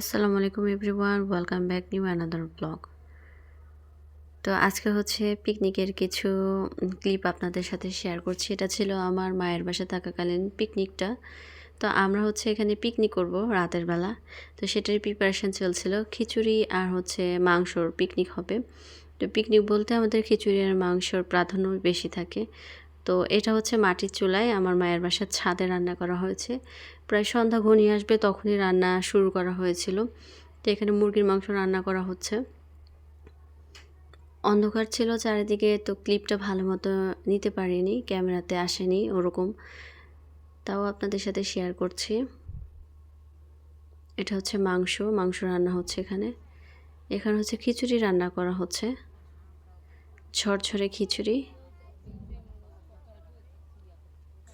আসসালামু আলাইকুম everyone, welcome back new another blog. তো আজকে হচ্ছে পিকনিকের কিছু ক্লিপ আপনাদের সাথে শেয়ার করছি। এটা ছিল আমার মায়ের বাসা থাকাকালীন পিকনিকটা। তো আমরা হচ্ছে এখানে পিকনিক করব রাতের বেলা। তো সেটার প্রিপারেশন চলছিল খিচুড়ি আর হচ্ছে মাংসর পিকনিক হবে। তো পিকনিক বলতে আমাদের খিচুড়ি আর মাংসর প্রাধান্য বেশি থাকে। তো এটা হচ্ছে মাটির চুলায় আমার মায়ের বাসার ছাদে রান্না করা হয়েছে। প্রায় সন্ধ্যা ঘনিয়ে আসবে তখনই রান্না শুরু করা হয়েছিল। তো এখানে মুরগির মাংস রান্না করা হচ্ছে। অন্ধকার ছিল চারিদিকে, তো ক্লিপটা ভালো মতো নিতে পারিনি, ক্যামেরাতে আসেনি ওরকম। তাও আপনাদের সাথে শেয়ার করছি। এটা হচ্ছে মাংস মাংস রান্না হচ্ছে এখানে। এখানে হচ্ছে খিচুড়ি রান্না করা হচ্ছে। ঝরঝরে খিচুড়ি।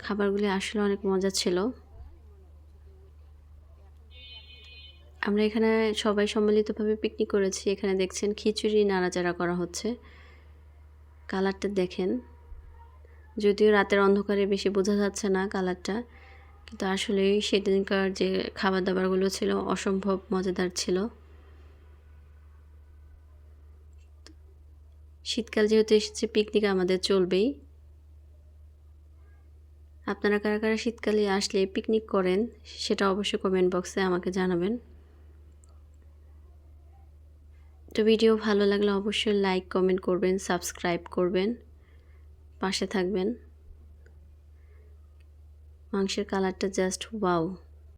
খাবারগুলি আসলে অনেক মজা ছিল। আমরা এখানে সবাই সম্মিলিতভাবে পিকনিক করেছি। এখানে দেখছেন খিচুড়ি নাড়াচাড়া করা হচ্ছে। কালারটা দেখেন। যদিও রাতের অন্ধকারে বেশি বোঝা যাচ্ছে না কালারটা, কিন্তু আসলে সেদিনকার যে খাবার দাবারগুলো ছিল অসম্ভব মজাদার ছিল। শীতকাল যেহেতু এসেছে পিকনিক আমাদের চলবেই। আপনারা কারা কারা শীতকালে আসলে পিকনিক করেন, সেটা অবশ্যই কমেন্ট বক্সে আমাকে জানাবেন। তো ভিডিও ভালো লাগলে অবশ্যই লাইক কমেন্ট করবেন সাবস্ক্রাইব করবেন, পাশে থাকবেন। মাংসের কালারটা জাস্ট ওয়াও